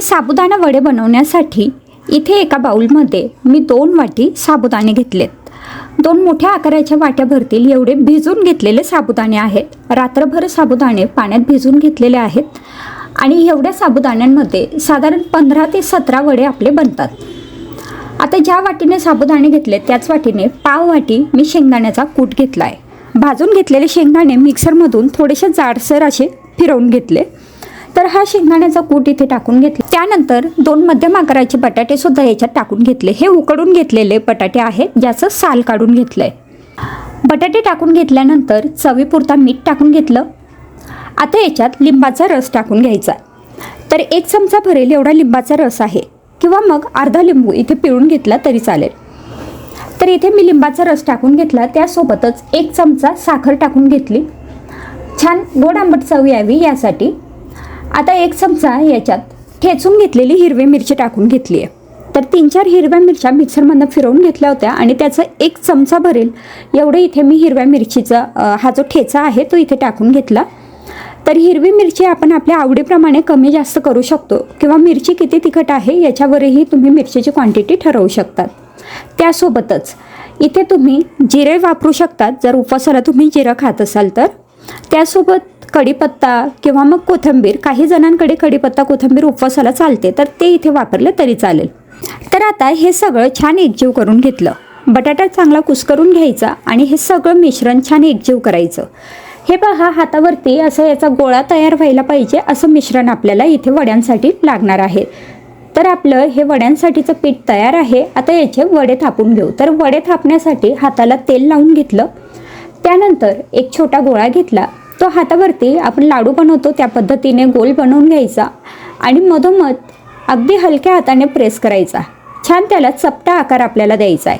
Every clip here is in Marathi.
हे साबुदाणा वडे बनवण्यासाठी इथे एका बाऊलमध्ये मी दोन वाटी साबुदाणे घेतलेत. दोन मोठ्या आकाराच्या वाट्या भरतील एवढे भिजून घेतलेले साबुदाणे आहेत. रात्रभर साबुदाणे पाण्यात भिजून घेतलेले आहेत आणि एवढ्या साबुदाण्यांमध्ये साधारण पंधरा ते सतरा वडे आपले बनतात. आता ज्या वाटीने साबुदाणे घेतले त्याच वाटीने पाव वाटी मी शेंगदाण्याचा कूट घेतला आहे भाजून घेतलेले शेंगदाणे मिक्सरमधून थोडेसे जाडसर असे फिरवून घेतले. तर हा शेंगदाण्याचा कूट इथे टाकून घेतला. त्यानंतर दोन मध्यम आकाराचे बटाटे सुद्धा याच्यात टाकून घेतले. हे उकडून घेतलेले बटाटे आहेत ज्याचं साल काढून घेतलंय. बटाटे टाकून घेतल्यानंतर चवीपुरता मीठ टाकून घेतलं. आता याच्यात लिंबाचा रस टाकून घ्यायचा. तर एक चमचा भरेल एवढा लिंबाचा रस आहे. किंवा मग अर्धा लिंबू इथे पिळून घेतला तरी चालेल. तर इथे मी लिंबाचा रस टाकून घेतला. त्यासोबतच एक चमचा साखर टाकून घेतली. छान गोड आंबट चव यावी यासाठी. आता एक चमचा याच्यात ठेचून घेतलेली हिरवी मिरची टाकून घेतली आहे. तर तीन चार हिरव्या मिरच्या मिक्सरमधनं फिरवून घेतल्या होत्या आणि त्याचं एक चमचा भरेल. एवढं इथे मी हिरव्या मिरचीचा हा जो ठेचा आहे तो इथे टाकून घेतला. तर हिरवी मिरची आपण आपल्या आवडीप्रमाणे कमी जास्त करू शकतो किंवा मिरची किती तिखट आहे याच्यावरही तुम्ही मिरचीची क्वांटिटी ठरवू शकतात. त्यासोबतच इथे तुम्ही जिरे वापरू शकतात. जर उपवासाला तुम्ही जिरं खात असाल तर. त्यासोबत कढीपत्ता किंवा मग कोथिंबीर काही जणांकडे कढीपत्ता कोथिंबीर उपवासाला चालते तर ते इथे वापरलं तरी चालेल. तर आता हे सगळं छान एकजीव करून घेतलं. बटाटा चांगला कुस्करून घ्यायचा आणि हे सगळं मिश्रण छान एकजीव करायचं. हे पहा हातावरती असं याचा गोळा तयार व्हायला पाहिजे असं मिश्रण आपल्याला इथे वड्यांसाठी लागणार आहे. तर आपलं हे वड्यांसाठीचं पीठ तयार आहे. आता याचे वडे थापून घेऊ. तर वडे थापण्यासाठी हाताला तेल लावून घेतलं. त्यानंतर एक छोटा गोळा घेतला. तो हातावरती आपण लाडू बनवतो त्या पद्धतीने गोल बनवून घ्यायचा आणि मधोमध अगदी हलक्या हाताने प्रेस करायचा. छान त्याला चपटा आकार आपल्याला द्यायचा आहे.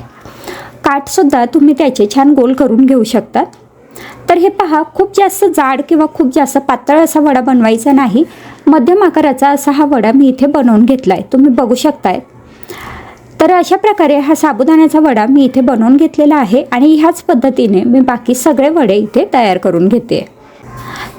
काठसुद्धा तुम्ही त्याचे छान गोल करून घेऊ शकतात तर हे पहा खूप जास्त जाड किंवा खूप जास्त पातळ असा वडा बनवायचा नाही. मध्यम आकाराचा असा हा वडा मी इथे बनवून घेतला आहे तुम्ही बघू शकताय. तर अशा प्रकारे हा साबुदाण्याचा वडा मी इथे बनवून घेतलेला आहे आणि ह्याच पद्धतीने मी बाकी सगळे वडे इथे तयार करून घेते.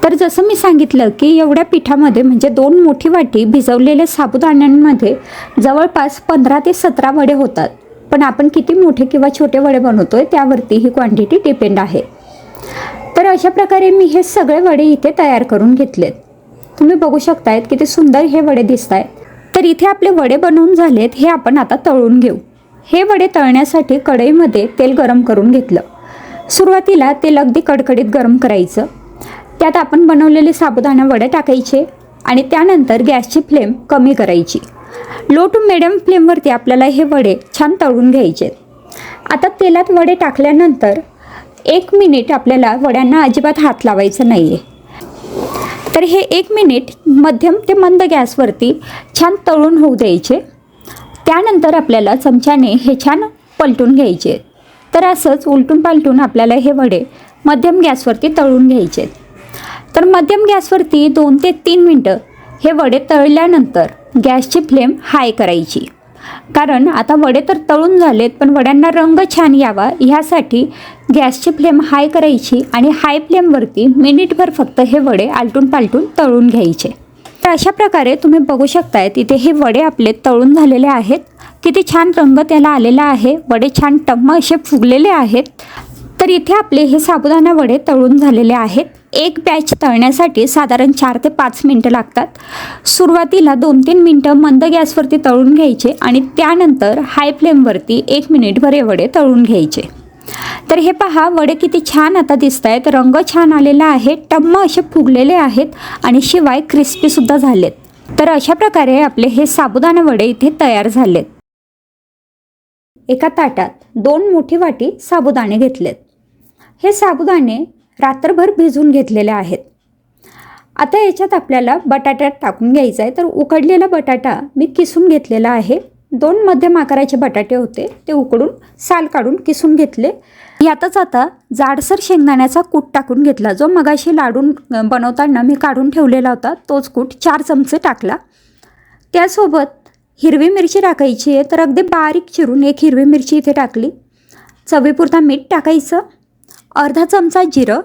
तर जसं मी सांगितलं की एवढ्या पिठामध्ये म्हणजे दोन मोठी वाटी भिजवलेल्या साबुदाण्यांमध्ये जवळपास पंधरा ते सतरा वडे होतात. पण आपण किती मोठे किंवा छोटे वडे बनवतो आहे त्यावरती ही क्वांटिटी डिपेंड आहे. तर अशा प्रकारे मी हे सगळे वडे इथे तयार करून घेतलेत. तुम्ही बघू शकतायत किती सुंदर हे वडे दिसत आहेत तर इथे आपले वडे बनवून झालेत हे आपण आता तळून घेऊ. हे वडे तळण्यासाठी कढईमध्ये तेल गरम करून घेतलं. सुरुवातीला तेल अगदी कडकडीत गरम करायचं. त्यात आपण बनवलेले साबुदाणा वडे टाकायचे आणि त्यानंतर गॅसची फ्लेम कमी करायची. लो टू मिडियम फ्लेमवरती आपल्याला हे वडे छान तळून घ्यायचे. आता तेलात वडे टाकल्यानंतर एक मिनिट आपल्याला वड्यांना अजिबात हात लावायचा नाही आहे तर हे एक मिनिट मध्यम ते मंद गॅसवरती छान तळून होऊ द्यायचे. त्यानंतर आपल्याला चमच्याने हे छान पलटून घ्यायचे. तर असंच उलटून पालटून आपल्याला हे वडे मध्यम गॅसवरती तळून घ्यायचे. तर मध्यम गॅसवरती दोन ते तीन मिनटं हे वडे तळल्यानंतर गॅसची फ्लेम हाय करायची. कारण आता वडे तर तळून झालेत पण वड्यांना रंग छान यावा ह्यासाठी गॅसची फ्लेम हाय करायची आणि हाय फ्लेमवरती मिनिटभर फक्त हे वडे आलटून पालटून तळून घ्यायचे. तर अशा प्रकारे तुम्ही बघू शकताय तिथे हे वडे आपले तळून झालेले आहेत. किती छान रंग त्याला आलेला आहे. वडे छान टम्म असे फुगलेले आहेत. तर इथे आपले हे साबुदाणा वडे तळून झालेले आहेत. एक बॅच तळण्यासाठी साधारण चार ते पाच मिनटं लागतात. सुरुवातीला दोन तीन मिनटं मंद गॅसवरती तळून घ्यायचे आणि त्यानंतर हाय फ्लेमवरती एक मिनिटभर हे वडे तळून घ्यायचे. तर हे पहा वडे किती छान आता दिसत आहेत रंग छान आलेला आहे टम्म असे फुगलेले आहेत आणि शिवाय क्रिस्पीसुद्धा झालेत. तर अशा प्रकारे आपले हे साबुदाणा वडे इथे तयार झालेत. एका ताटात दोन मोठी वाटी साबुदाणे घेतलेत. हे साबुदाणे रात्रभर भिजून घेतलेले आहेत. आता याच्यात आपल्याला बटाटा टाकून घ्यायचा आहे. तर उकडलेला बटाटा मी किसून घेतलेला आहे. दोन मध्यम आकाराचे बटाटे होते. ते उकडून साल काढून किसून घेतले. यातच आता जाडसर शेंगदाण्याचा कूट टाकून घेतला. जो मगाशी लाडून बनवताना मी काढून ठेवलेला होता. तोच कूट चार चमचे टाकला. त्यासोबत हिरवी मिरची टाकायची आहे. तर अगदी बारीक चिरून एक हिरवी मिरची इथे टाकली. चवीपुरता मीठ टाकायचं. अर्धा चमचा जिरं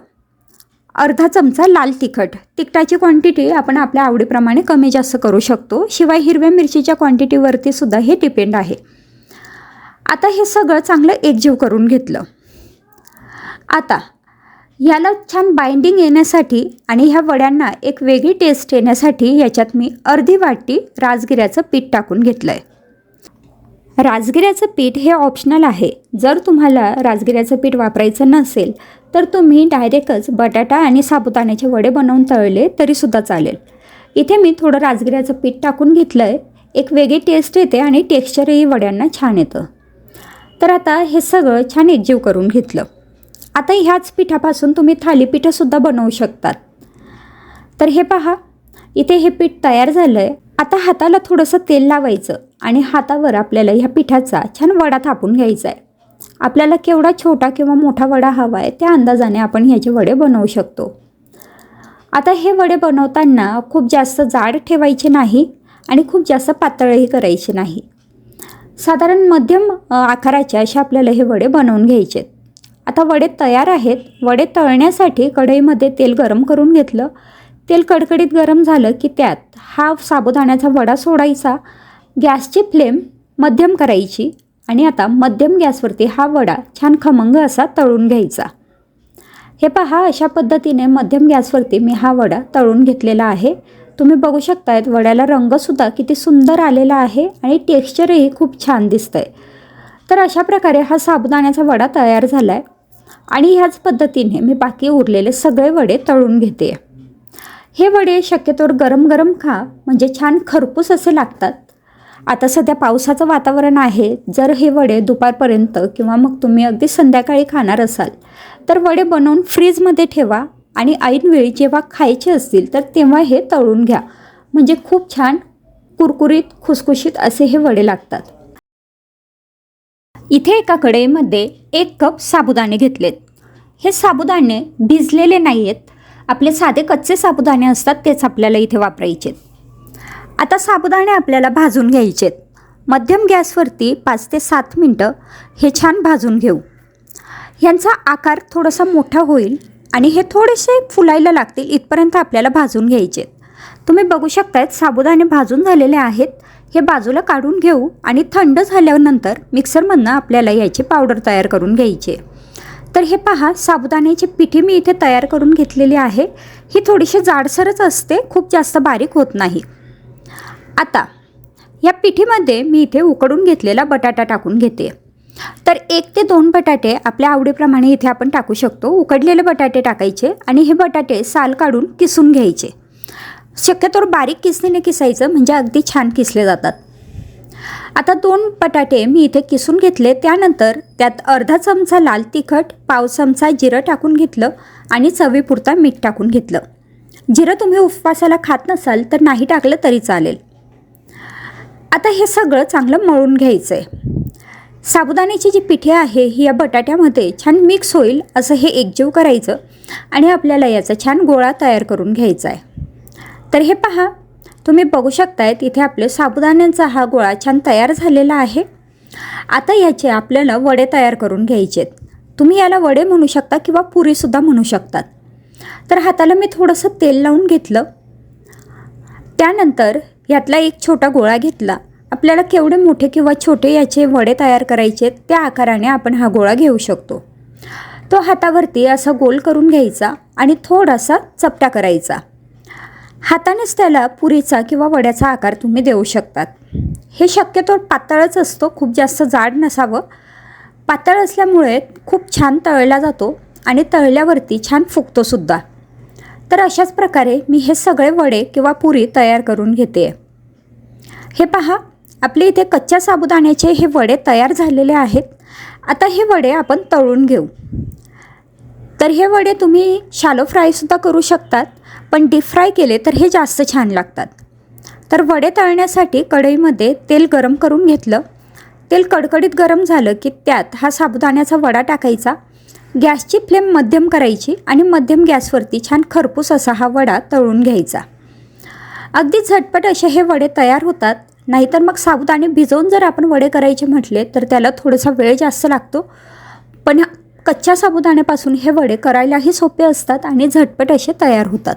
अर्धा चमचा लाल तिखट. तिखटाची क्वांटिटी आपण आपल्या आवडीप्रमाणे कमी जास्त करू शकतो. शिवाय हिरव्या मिरचीच्या क्वांटिटीवरती सुद्धा हे डिपेंड आहे. आता हे सगळं चांगलं एकजीव करून घेतलं. आता ह्याला छान बाइंडिंग येण्यासाठी आणि ह्या वड्यांना एक वेगळी टेस्ट येण्यासाठी याच्यात मी अर्धी वाटी राजगिऱ्याचं पीठ टाकून घेतलं आहे राजगिऱ्याचं पीठ हे ऑप्शनल आहे. जर तुम्हाला राजगिऱ्याचं पीठ वापरायचं नसेल तर तुम्ही डायरेक्टच बटाटा आणि साबुदाण्याचे वडे बनवून तळले तरीसुद्धा चालेल. इथे मी थोडं राजगिऱ्याचं पीठ टाकून घेतलं आहे एक वेगळी टेस्ट येते आणि टेक्स्चरही वड्यांना छान येतं. तर आता हे सगळं छान एकजीव करून घेतलं. आता ह्याच पिठापासून तुम्ही थालीपीठंसुद्धा बनवू शकतात. तर हे पहा इथे हे पीठ तयार झालं आहे आता हाताला थोडंसं तेल लावायचं आणि हातावर आपल्याला ह्या पिठाचा छान वडा थापून घ्यायचा आहे. आपल्याला केवढा छोटा किंवा मोठा वडा हवा आहे त्या अंदाजाने आपण ह्याचे वडे बनवू शकतो. आता हे वडे बनवताना खूप जास्त जाड ठेवायचे नाही आणि खूप जास्त पातळही करायचे नाही. साधारण मध्यम आकाराचे असे आपल्याला हे वडे बनवून घ्यायचे आता वडे तयार आहेत. वडे तळण्यासाठी कढईमध्ये तेल गरम करून घेतलं. तेल कडकडीत गरम झालं की त्यात हा साबुदाण्याचा वडा सोडायचा गॅसची फ्लेम मध्यम करायची आणि आता मध्यम गॅसवरती हा वडा छान खमंग असा तळून घ्यायचा. हे पहा अशा पद्धतीने मध्यम गॅसवरती मी हा वडा तळून घेतलेला आहे. तुम्ही बघू शकतायत वड्याला रंगसुद्धा किती सुंदर आलेला आहे आणि टेक्स्चरही खूप छान दिसतं आहे तर अशा प्रकारे हा साबुदाण्याचा वडा तयार झाला आहे आणि ह्याच पद्धतीने मी बाकी उरलेले सगळे वडे तळून घेते. हे वडे शक्यतोवर गरम गरम खा म्हणजे छान खरपूस असे लागतात. आता सध्या पावसाचं वातावरण आहे. जर हे वडे दुपारपर्यंत किंवा मग तुम्ही अगदी संध्याकाळी खाणार असाल तर वडे बनवून फ्रीजमध्ये ठेवा आणि ऐनवेळी जेव्हा खायचे असतील तर तेव्हा हे तळून घ्या. म्हणजे खूप छान कुरकुरीत खुसखुशीत असे हे वडे लागतात. इथे एका कढईमध्ये एक कप साबुदाणे घेतलेत. हे साबुदाणे भिजलेले नाही आहेत आपले साधे कच्चे साबुदाणे असतात तेच आपल्याला इथे वापरायचे. आता साबुदाणे आपल्याला भाजून घ्यायचेत मध्यम गॅसवरती पाच ते सात मिनटं हे छान भाजून घेऊ. ह्यांचा आकार थोडासा मोठा होईल आणि हे थोडेसे फुलायला लागतील इथपर्यंत आपल्याला भाजून घ्यायचे तुम्ही बघू शकतायत साबुदाणे भाजून झालेले आहेत. हे बाजूला काढून घेऊ आणि थंड झाल्यानंतर मिक्सरमधनं आपल्याला याची पावडर तयार करून घ्यायची आहे. तर हे पहा साबुदाण्याची पिठी मी इथे तयार करून घेतलेली आहे. ही थोडीशी जाडसरच असते खूप जास्त बारीक होत नाही. आता या पिठीमध्ये मी इथे उकडून घेतलेला बटाटा टाकून घेते. तर एक ते दोन बटाटे आपल्या आवडीप्रमाणे इथे आपण टाकू शकतो. उकडलेले बटाटे टाकायचे आणि हे बटाटे साल काढून किसून घ्यायचे. शक्यतोवर बारीक किसणीने किसायचं म्हणजे अगदी छान किसले जातात. आता दोन बटाटे मी इथे किसून घेतले. त्यानंतर त्यात अर्धा चमचा लाल तिखट पाव चमचा जिरं टाकून घेतलं आणि चवीपुरता मीठ टाकून घेतलं. जिरं तुम्ही उपवासाला खात नसाल तर नाही टाकलं तरी चालेल. आता हे सगळं चांगलं मळून घ्यायचं आहे साबुदाण्याची जी पिठे आहे ही या बटाट्यामध्ये छान मिक्स होईल असं हे एकजीव करायचं आणि आपल्याला याचा छान गोळा तयार करून घ्यायचा आहे तर हे पहा तुम्ही बघू शकताय इथे आपले साबुदाण्यांचा हा गोळा छान तयार झालेला आहे. आता याचे आपल्याला वडे तयार करून घ्यायचे आहेत. तुम्ही याला वडे म्हणू शकता किंवा पुरीसुद्धा म्हणू शकतात. तर हाताला मी थोडंसं तेल लावून घेतलं. त्यानंतर यातला एक छोटा गोळा घेतला. आपल्याला केवढे मोठे किंवा छोटे याचे वडे तयार करायचे त्या आकाराने आपण हा गोळा घेऊ शकतो. तो हातावरती असा गोल करून घ्यायचा आणि थोडासा चपटा करायचा. हातानेच त्याला पुरीचा किंवा वड्याचा आकार तुम्ही देऊ शकतात. हे शक्यतो पातळच असतो खूप जास्त जाड नसावं. पातळ असल्यामुळे खूप छान तळला जातो आणि तळल्यावरती छान फुगतोसुद्धा तर अशाच प्रकारे मी हे सगळे वडे किंवा पुरी तयार करून घेते. हे पहा आपले इथे कच्च्या साबुदाण्याचे हे वडे तयार झालेले आहेत. आता हे वडे आपण तळून घेऊ. तर हे वडे तुम्ही शालो फ्रायसुद्धा करू शकतात. पण डीप फ्राय केले तर हे जास्त छान लागतात. तर वडे तळण्यासाठी कढईमध्ये तेल गरम करून घेतलं. तेल कडकडीत गरम झालं की त्यात हा साबुदाण्याचा वडा टाकायचा. गॅसची फ्लेम मध्यम करायची आणि मध्यम गॅसवरती छान खरपूस असा हा वडा तळून घ्यायचा. अगदी झटपट असे हे वडे तयार होतात. नाहीतर मग साबुदाणे भिजवून जर आपण वडे करायचे म्हटले तर त्याला थोडासा वेळ जास्त लागतो. पण कच्च्या साबुदाण्यापासून हे वडे करायलाही सोपे असतात आणि झटपट असे तयार होतात.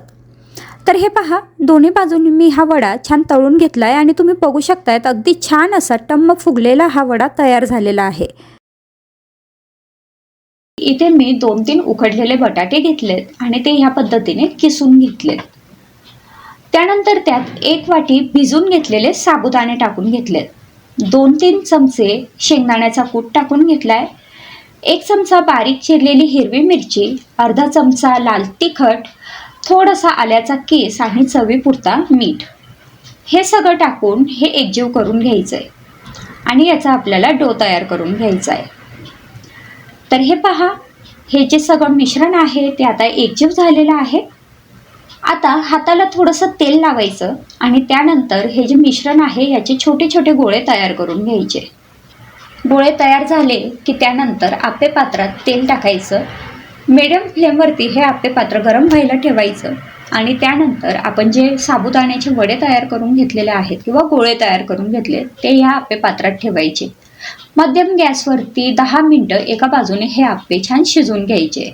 तर हे पहा दोन्ही बाजूंनी मी हा वडा छान तळून घेतला आहे आणि तुम्ही बघू शकतायत अगदी छान असा टम्म फुगलेला हा वडा तयार झालेला आहे. इथे मी दोन तीन उकडलेले बटाटे घेतलेत आणि ते ह्या पद्धतीने किसून घेतलेत. त्यानंतर त्यात एक वाटी भिजून घेतलेले साबुदाणे टाकून घेतलेत. दोन तीन चमचे शेंगदाण्याचा कूट टाकून घेतलाय. एक चमचा बारीक चिरलेली हिरवी मिरची अर्धा चमचा लाल तिखट थोडासा आल्याचा केस आणि चवीपुरता मीठ. हे सगळं टाकून हे एकजीव करून घ्यायचं आहे आणि याचा आपल्याला डो तयार करून घ्यायचा आहे तर हे पहा हे जे सगळं मिश्रण आहे ते आता एकजीव झालेलं आहे. आता हाताला थोडंसं तेल लावायचं आणि त्यानंतर हे जे मिश्रण आहे याचे छोटे छोटे गोळे तयार करून घ्यायचे. गोळे तयार झाले की त्यानंतर आपे पात्रात तेल टाकायचं मिडियम फ्लेमवरती हे आप्पे पात्र गरम व्हायला ठेवायचं. आणि त्यानंतर आपण जे साबुदाण्याचे वडे तयार करून घेतलेले आहेत किंवा गोळे तयार करून घेतले ते ह्या आप्पे पात्रात ठेवायचे. मध्यम गॅसवरती दहा मिनटं एका बाजूने हे आप्पे छान शिजवून घ्यायचे.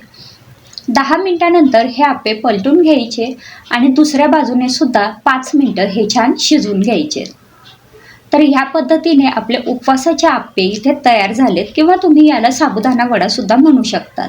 दहा मिनटानंतर हे आप्पे पलटून घ्यायचे आणि दुसऱ्या बाजूने सुद्धा पाच मिनटं हे छान शिजवून घ्यायचे. तर ह्या पद्धतीने आपले उपवासाचे आप्पे इथे तयार झालेत किंवा तुम्ही याला साबुदाणा वडा सुद्धा म्हणू शकतात.